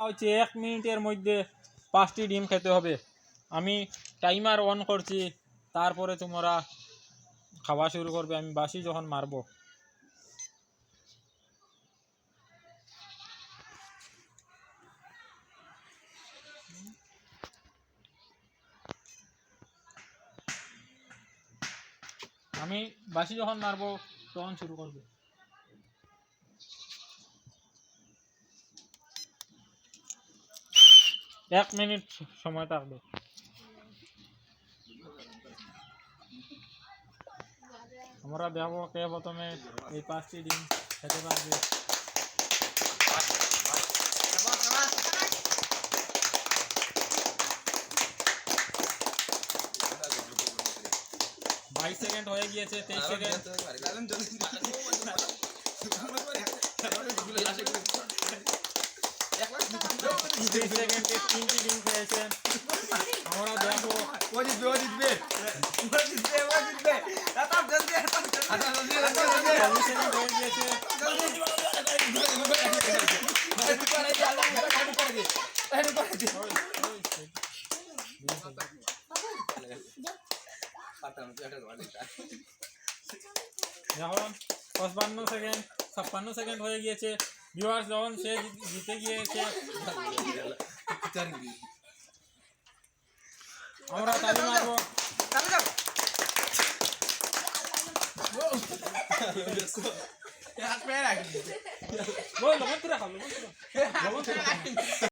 হচ্ছে এক মিনিটের মধ্যে পাঁচটি ডিম খেতে হবে। আমি টাইমার অন করছি, তারপরে তোমরা খাওয়া শুরু করবে, আমি বাসি যখন মারবো। আমি বাসি যখন মারবো, তখন শুরু করবে। এক মিনিট সময় থাকবে। আমরা দেখব কে প্রথমে এই পাঁচটি ডিম খেতে পারবে। বাইশ সেকেন্ড হয়ে গিয়েছে, তেইশ সেকেন্ড। পঁচপান্ন সেকেন্ড ছাপ্পান্ন সেকেন্ড হয়ে গিয়েছে ভিউয়ার্স যখন সে জিতে গিয়েছে আমরা তালি মারবো। বল লবণ তুলে খাও লবণ তুলে লবণ তুলে খাও।